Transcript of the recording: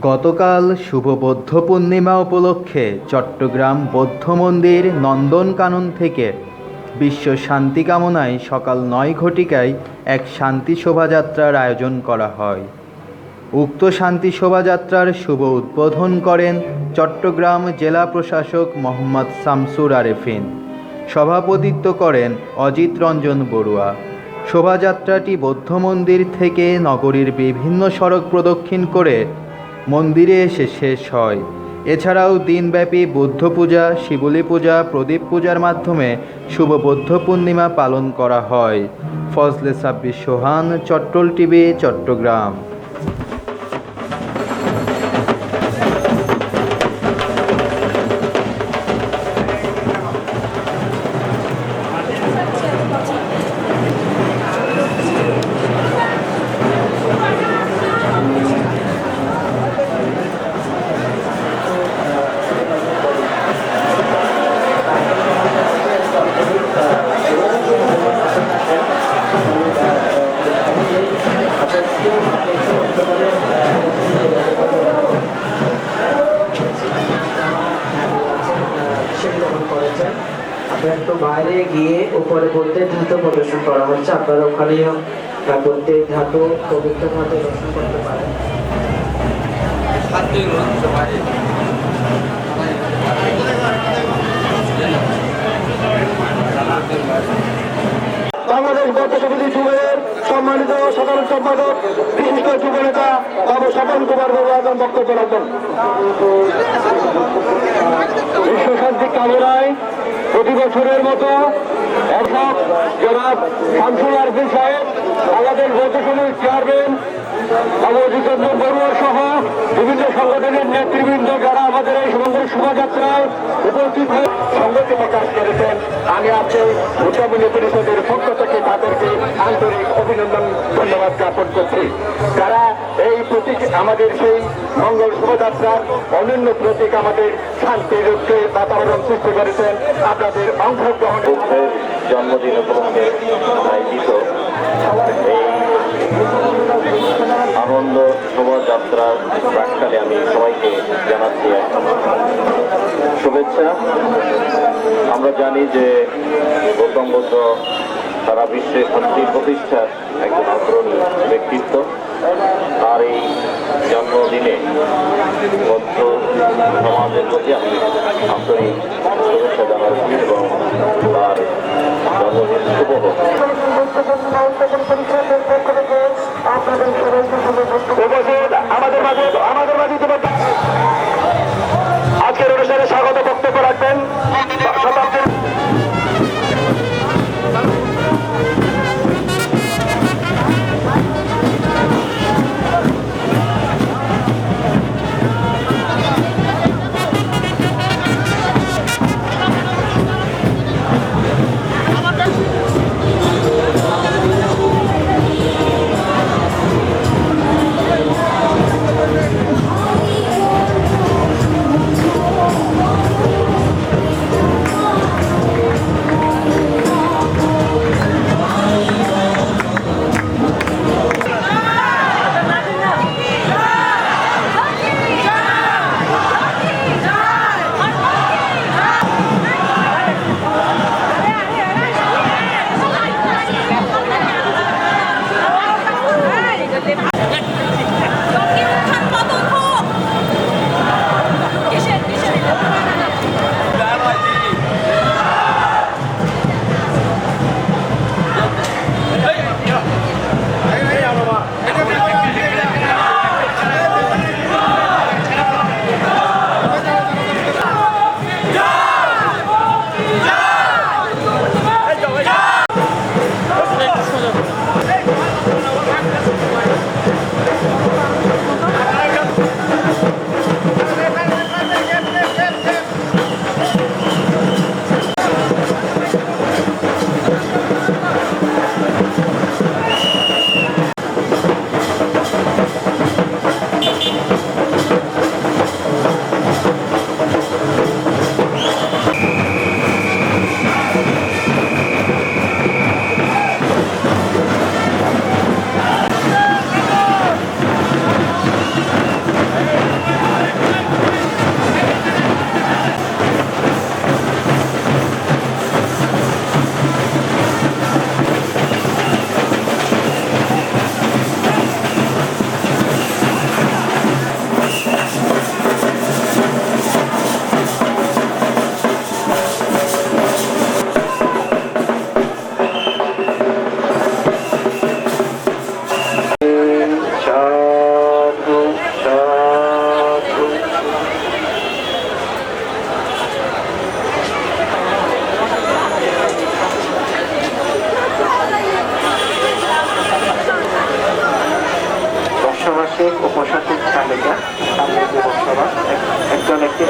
গতকাল শুভ বৌদ্ধ পূর্ণিমা উপলক্ষে চট্টগ্রাম বৌদ্ধ মন্দির নন্দনকানন থেকে বিশ্ব শান্তি কামনায় সকাল নয় ঘটিকায় এক শান্তি শোভাযাত্রার আয়োজন করা হয়। উক্ত শান্তি শোভাযাত্রার শুভ উদ্বোধন করেন চট্টগ্রাম জেলা প্রশাসক মোহাম্মদ শামসুর আরেফিন। সভাপতিত্ব করেন অজিত রঞ্জন বড়ুয়া। শোভাযাত্রাটি বৌদ্ধ মন্দির থেকে নগরীর বিভিন্ন সড়ক প্রদক্ষিণ করে মন্দিরে এসে শেষ হয়। এছাড়াও দিনব্যাপী বুদ্ধ পূজা, শিবলী পূজা, প্রদীপ পূজার মাধ্যমে শুভ বৌদ্ধ পূর্ণিমা পালন করা হয়। ফজলে সাব্বির সোহান, চট্টল টিভি, চট্টগ্রাম। করেছেন আপনার একটু বাইরে গিয়ে উপরে প্রত্যেক ধাতু প্রদর্শন করা হচ্ছে। আপনারা ওখানেও প্রত্যেক ধাতু পবিত্র ধাতু দর্শন করতে পারেন। বাংলাদেশ বৌদ্ধ সমিতি সম্মানিত সাধারণ সম্পাদক, বিশিষ্ট যুব নেতা বাবু স্বপন কুমার বাবু এখন বক্তব্য রাখবেন। বিশ্ব শান্তি কামনায় প্রতি বছরের মতো অর্থাৎ জনাব শামসুল আরফিন সাহেব আমাদের বৌদ্ধ সমিতির চেয়ারম্যান রঞ্জন বড়ুয়া সহ বিভিন্ন সংগঠনের নেতৃবৃন্দ যারা আমাদের এই সমগ্র শোভাযাত্রায় উপস্থিত হয়ে সংগতি প্রকাশ করেছেন, আমি আজকে উদ্যমনী পরিষদের পক্ষ থেকে তাদেরকে আন্তরিক অভিনন্দন, ধন্যবাদ জ্ঞাপন করছি। যারা প্রতীক আমাদের সেই মঙ্গল শোভাযাত্রার অনন্য প্রতীক আমাদের শান্তির বাতাবরণ সৃষ্টি করেছেন। আপনাদের অংশগ্রহণ জন্মদিন আনন্দ শোভাযাত্রার প্রাককালে আমি সবাইকে জানাচ্ছি শুভেচ্ছা। আমরা জানি যে গৌতম বুদ্ধ সারা বিশ্বে শান্তি প্রতিষ্ঠার একজন অগ্রণী ব্যক্তিত্ব। তার এই জন্মদিনে বদ্ধ সমাজের প্রতি আমি আন্তরিক শুভেচ্ছা জানাচ্ছি এবং তার জন্মদিন শুভ হোক। আমাদের মাঝে